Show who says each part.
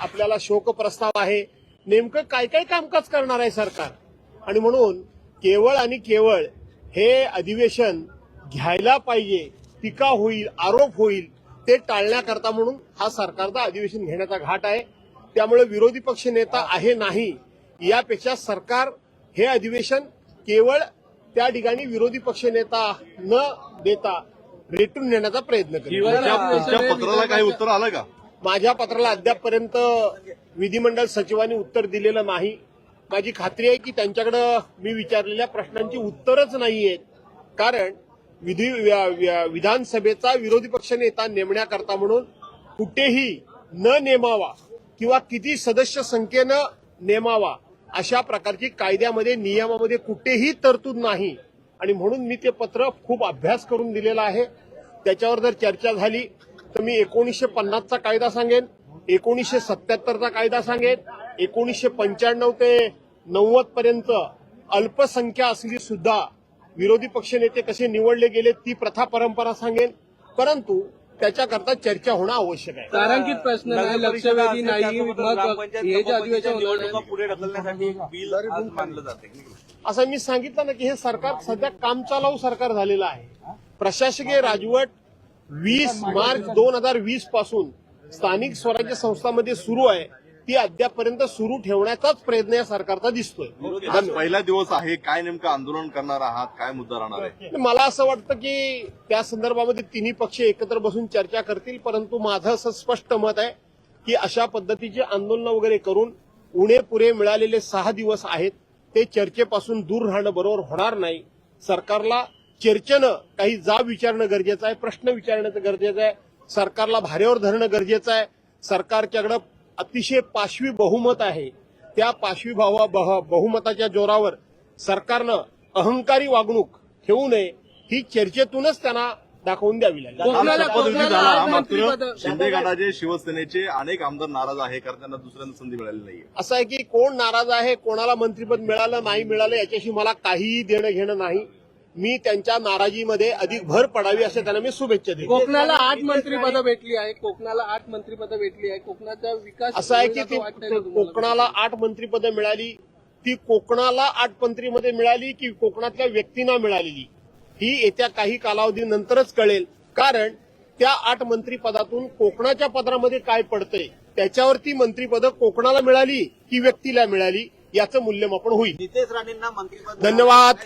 Speaker 1: आपल्याला शोक प्रस्ताव आहे. नेमकं काय काय कामकाज करणार आहे सरकार? आणि म्हणून केवळ आणि केवळ हे अधिवेशन घ्यायला पाहिजे टीका होईल आरोप होईल ते टाळण्याकरता म्हणून हा सरकारचा अधिवेशन घेण्याचा घाट आहे. त्यामुळे विरोधी पक्ष नेता आहे नाही यापेक्षा सरकार हे अधिवेशन केवळ त्या ठिकाणी विरोधी पक्ष नेता न देता रेटून नेण्याचा प्रयत्न करेल.
Speaker 2: पत्राला काही उत्तर आलं का?
Speaker 1: माझ्या पत्राला अद्यापपर्यंत विधिमंडळ सचिवांनी उत्तर दिलेलं नाही. माझी खात्री आहे की त्यांच्याकडं मी विचारलेल्या प्रश्नांची उत्तरच नाही आहेत कारण विधी व्या- विधानसभेचा विरोधी पक्ष नेता नेमण्याकरता म्हणून कुठेही न नेमावा किंवा किती सदस्य संख्येनं नेमावा अशा प्रकारची कायद्यामध्ये नियमामध्ये कुठेही तरतूद नाही. आणि म्हणून मी ते पत्र खूप अभ्यास करून दिलेलं आहे. त्याच्यावर जर चर्चा झाली तर मी एकोणीसशे पन्नासचा कायदा सांगेन एकोणीसशे सत्याहत्तरचा कायदा सांगेन एकोणीसशे पंच्याण्णव ते नव्वद पर्यंत अल्पसंख्या असली सुद्धा विरोधी पक्षनेते कसे निवडले गेले ती प्रथा परंपरा सांगेन. परंतु त्याच्याकरता चर्चा होणं आवश्यक आहे.
Speaker 3: तारांकित प्रश्न नाही लक्षवेधी नाही मग जे अधिवेशन होणार
Speaker 4: निवडणुका
Speaker 3: आहे,
Speaker 4: पुढे ढकलण्यासाठी एक बिल आज मानलं जाते.
Speaker 1: असं मी सांगितलं ना की हे सरकार सध्या काम चालवू सरकार झालेलं आहे. प्रशासकीय राजवट वीस मार्च दोन हजार वीसपासून स्थानिक स्वराज्य संस्थांमध्ये सुरू आहे. ती अद्यापर्यंत सुरू ठेवण्याचाच प्रयत्न या सरकारचा दिसतोय.
Speaker 2: पहिला दिवस आहे. काय नेमकं आंदोलन करणार आहात? काय मुद्दा राहणार आहे?
Speaker 1: मला असं वाटतं की त्या संदर्भामध्ये तिन्ही पक्ष एकत्र बसून चर्चा करतील परंतु माझं असं स्पष्ट मत आहे की अशा पद्धतीची आंदोलन वगैरे करून उणे पुरे मिळालेले सहा दिवस आहेत. ते चर्चेपासून दूर राहणं बरोबर होणार नाही. सरकारला चर्चेनं काही जाब विचारणं गरजेचं आहे प्रश्न विचारण्याचं गरजेचं आहे सरकारला भारेवर धरणं गरजेचं आहे. सरकारच्याकडं अतिशय पाशवी बहुमत आहे. त्या पाशवी भावा बह- बहुमताच्या जोरावर सरकारनं अहंकारी वागणूक ठेवू नये ही चर्चेतूनच त्यांना दाखवून द्यावी लागेल.
Speaker 2: शिंदे गटाचे शिवसेनेचे अनेक आमदार नाराज आहे कारण त्यांना दुसऱ्यांदा संधी मिळाली नाहीये.
Speaker 1: असं आहे की कोण नाराज आहे कोणाला मंत्रिपद मिळालं नाही मिळालं याच्याशी मला काहीही देणं घेणं नाही. मी त्यांच्या नाराजीमध्ये अधिक भर पडावी असे त्यांना मी शुभेच्छा देतो.
Speaker 3: कोकणाला आठ मंत्रिपदं भेटली आहे कोकणाला आठ मंत्रिपदं भेटली आहे कोकणाचा विकास
Speaker 1: असं आहे की ती? कोकणाला आठ मंत्रिपदं मिळाली ती कोकणाला आठ मंत्रीमध्ये मिळाली की कोकणातल्या व्यक्तींना मिळालेली. ही येत्या काही कालावधीनंतरच कळेल. कारण त्या आठ मंत्रिपदातून कोकणाच्या पदरामध्ये काय पडतंय त्याच्यावरती मंत्रिपदं कोकणाला मिळाली की व्यक्तीला मिळाली याचं मूल्यमापन होईल.
Speaker 4: नितेश राणेंना मंत्रिपद
Speaker 1: धन्यवाद.